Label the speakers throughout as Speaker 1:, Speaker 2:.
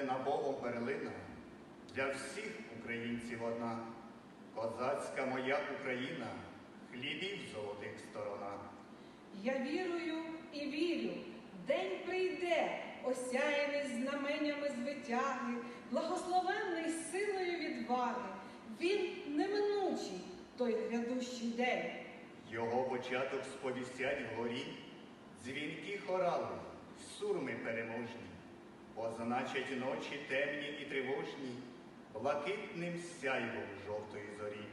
Speaker 1: вкладена Богом перлина, для всіх українців одна, козацька моя Україна, хлібів золотих сторона.
Speaker 2: Я вірую і вірю, день прийде, осяяний знаменями звитяги, благословенний силою відваги. Він неминучий, той грядущий день.
Speaker 1: Його початок сповістять вгорі, дзвінки хорали, сурми переможні, позначать ночі темні і тривожні, блакитним сяйвом жовтої зорі.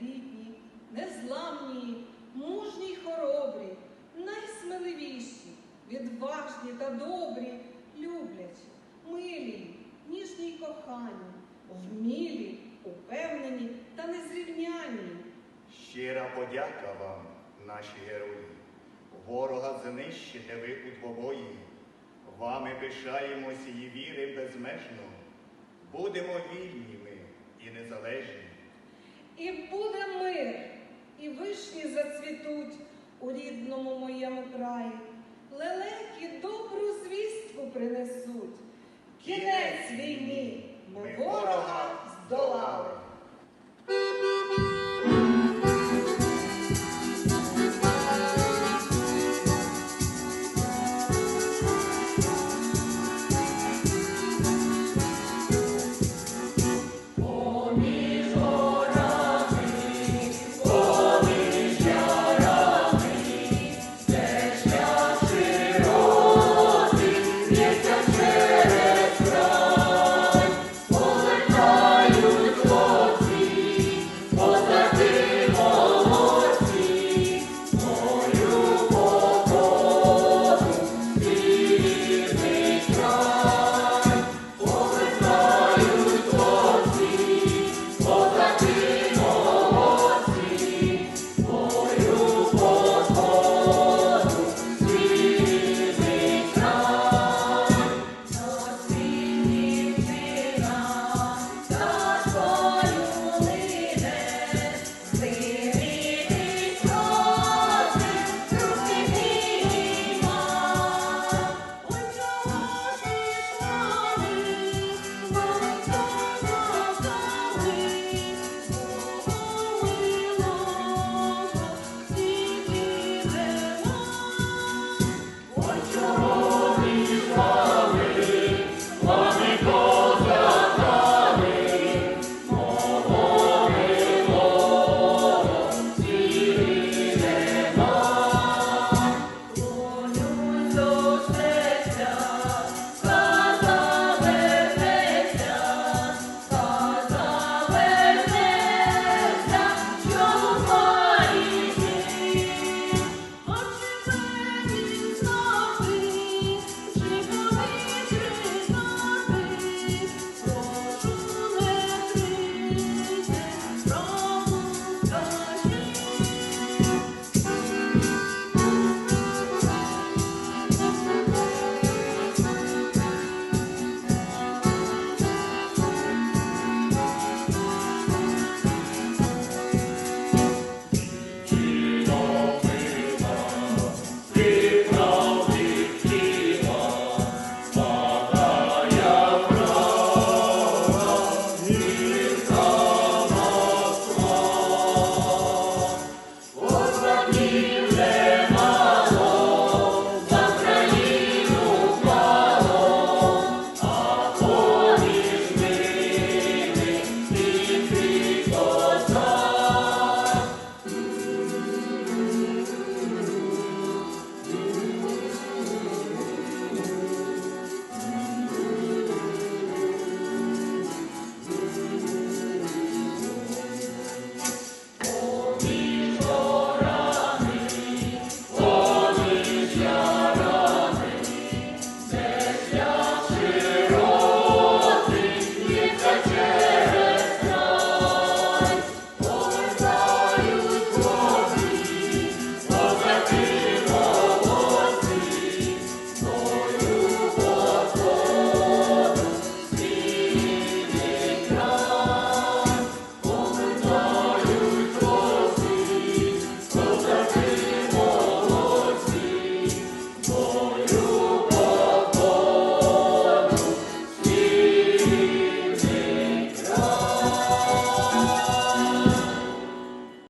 Speaker 2: Рідні, незламні, мужні й хоробрі, найсмеливіші, відважні та добрі, люблячі, милі, ніжні й кохані, вмілі, упевнені та незрівняні.
Speaker 1: Щира подяка вам, наші герої. Ворога знищите ви у двобої. Вами пишаємось і віри безмежно. Будемо вільні ми і незалежні.
Speaker 2: І буде мир, і вишні зацвітуть у рідному моєму краї. Лелеки добру звістку принесуть. Кінець війні ми ворога здолали.